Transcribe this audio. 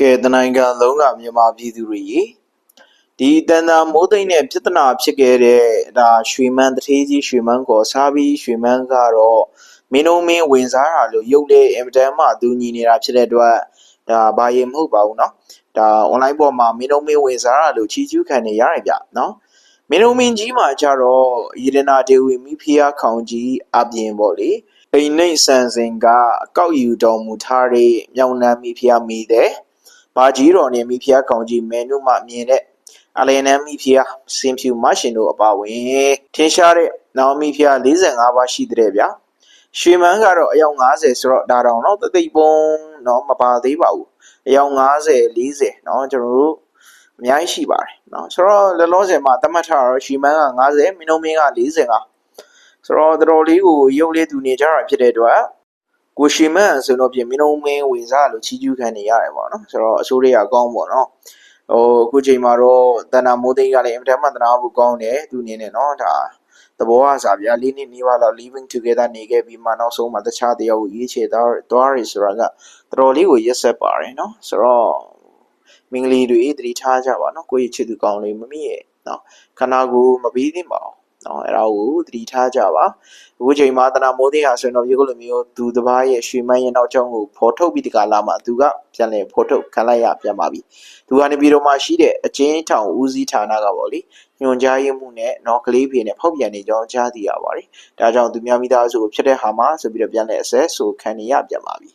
ကဲတနိုင်ငံလုံးကမြန်မာပြည်သူတွေရေဒီတန်တာမိုးသိမ့်နဲ့ပြဿနာဖြစ်ခဲ့တဲ့ဒါရွှေမန်းတထေးကြီးရွှေမန်းကိုစားပြီးရွှေမန်းကတော့မင်းတို့မင်းဝင်စားတာလို့ရုပ်လေအင်မတန်မှသူညီနေတာဖြစ်တဲ့အတွက်ဒါဘာရင်မဟုတ်ပါဘူးเนาะဒါ online ပေါ်မှာမင်းတို့မင်းဝင်စားတာလို့ချီးကျူးခံနေရတယ်ဗျเนาะမင်းတို့မင်းကြီးမှာကြတော့ယေဒနာဒေဝီမိဖုရားခေါင်ကြီးအပြင်ပေါ့လေအိမ်နှိမ့်ဆန်စင်ကအကောက်ယူတော်မူထားတဲ့မြောင်နှံမိဖုရားမိတဲ့ ဘာကြီးတော်နဲ့မိဖုရားကောင်ကြီးမဲနုမှမြင်တဲ့အလယ်နန်းမိဖုရားစင်ဖြူမရှင်တို့အပါဝင်ထင်ရှားတဲ့နောင်မိဖုရား45ပါးရှိတဲ့ဗျာရွှေမန်းကတော့အယောက်90ဆိုတော့ဒါတောင်တော့တသိပ်ပုံတော့မပါသေးပါဘူးအယောက်90 40เนาะကျွန်တော်တို့အများကြီးရှိပါတယ်เนาะဆိုတော့လောလောဆယ်မှာတတ်မှတ်ထားတော့ရွှေမန်းက90မင်းတို့မင်းက45ဆိုတော့တော်တော်လေးကိုရုပ်လေးသူနေကြတာဖြစ်တဲ့အတွက် ကိုရှိမန်ဆိုတော့ပြင်မင်းလုံးမင်းဝင်စားလို့ချီးကျူးခံနေရတယ်ပေါ့နော်ဆိုတော့အစိုးရကကောင်းပေါ့နော်ဟိုအခုချိန်မှာတော့တဏ္ဍာမိုးသိန်းကလည်းအင်မတန်မှတနာဖို့ကောင်းတယ်သူအနေနဲ့နော်ဒါသဘောအစားဗျာလေးနှစ်နေပါတော့ living together နေခဲ့ပြီးမှနောက်ဆုံးမှာတခြားတယောက်ကိုရွေးချယ်သွားသွားရဆိုတာကတော်တော်လေးကိုရက်ဆက်ပါတယ်နော်ဆိုတော့မင်္ဂလီတွေတတိထားကြပါနော်ကိုယ့်ရဲ့ချစ်သူကောင်းလေးမမိရဲ့နော်ခန္ဓာကိုယ်မပြီးသင့်ပါဘူး နော်အဲ့ဒါကိုတတိထားကြပါအခုချိန်မှာတနာမိုးသေးဟာဆိုရင်တော့ဒီကုလိုမျိုးသူတစ်ပါးရဲ့ရွှေမန်းရဲ့နောက်ကျောင်းကိုဖော်ထုတ်ပြီးဒီကလာမှာသူကပြန်လဲဖော်ထုတ်ခံလိုက်ရပြန်ပါပြီသူကနေပြီးတော့မှရှိတဲ့အချင်းထောင်ဦးစီးဌာနကပေါ့လေညွန်ကြားရေးမှုနဲ့နော်ကလေးဖေနဲ့ဖောက်ပြန်နေကြောင်းကြားသိရပါတယ်ဒါကြောင့်သူများမိသားစုကိုဖြစ်တဲ့ဟာမှာဆိုပြီးတော့ပြန်လဲအဆက်ဆိုခံနေရပြန်ပါပြီ